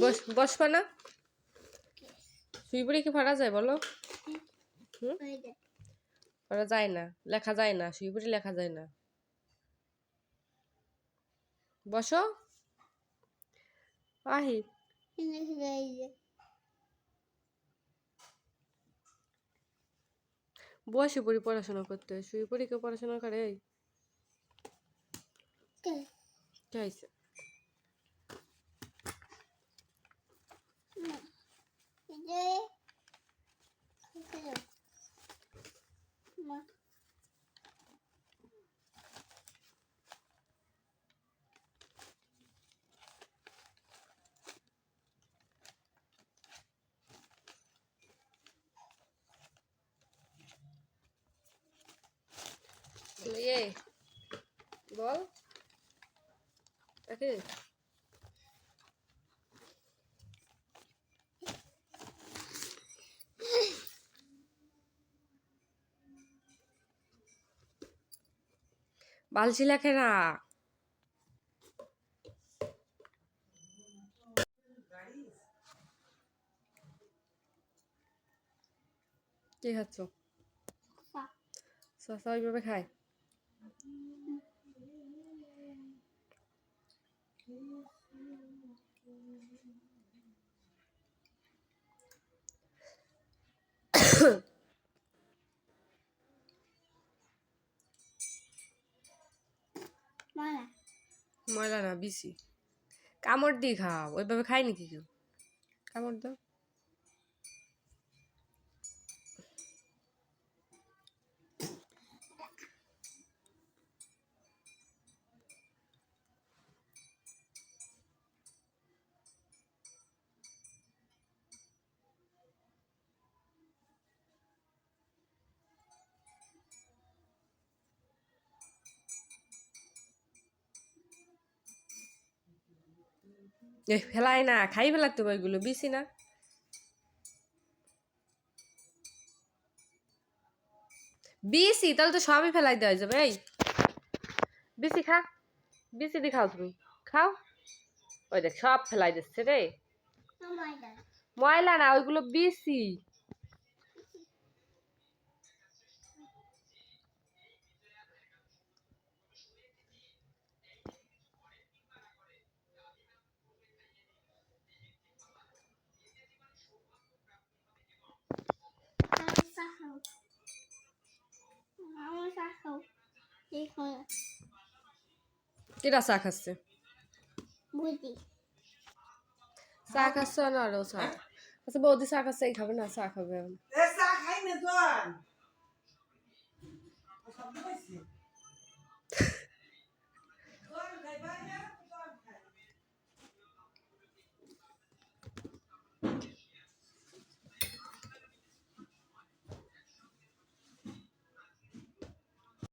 বস, বসবা না? শুই পড়ে কি পড়া যায় বলো? পড়া যায় না, লেখা যায় না শুই পড়ে লেখা যায় না। বসো। আহি বসে পড়ি পড়াশোনা করতে শুয়ে পড়ি কেউ পড়াশোনা করে? কি ইয়ে বল। একে। বালছি লেখে না। কি খাচ্ছ? শশা ওইভাবে খায়? ময়লা। না বিসি কামড় দিয়ে খাও ওইভাবে খায় নাকি কেউ? কামড় দাও। ফেলাই না খাই ফেলাতে তো ওইগুলো বিসি না। বিসি তাহলে তো সবই ফেলাই দেওয়া যাবে এই। বিসি খা বিসি দি খাও তুমি। খাও। ওই দেখ সব ফেলাই দিচ্ছে রে। ময়লা না ওইগুলো বিসি কিরা চা খাচ্ছে চা খাচ্ছে না আরও চা। আচ্ছা বৌদি চা খাচ্ছে এই খাবে না চা খাবে এখন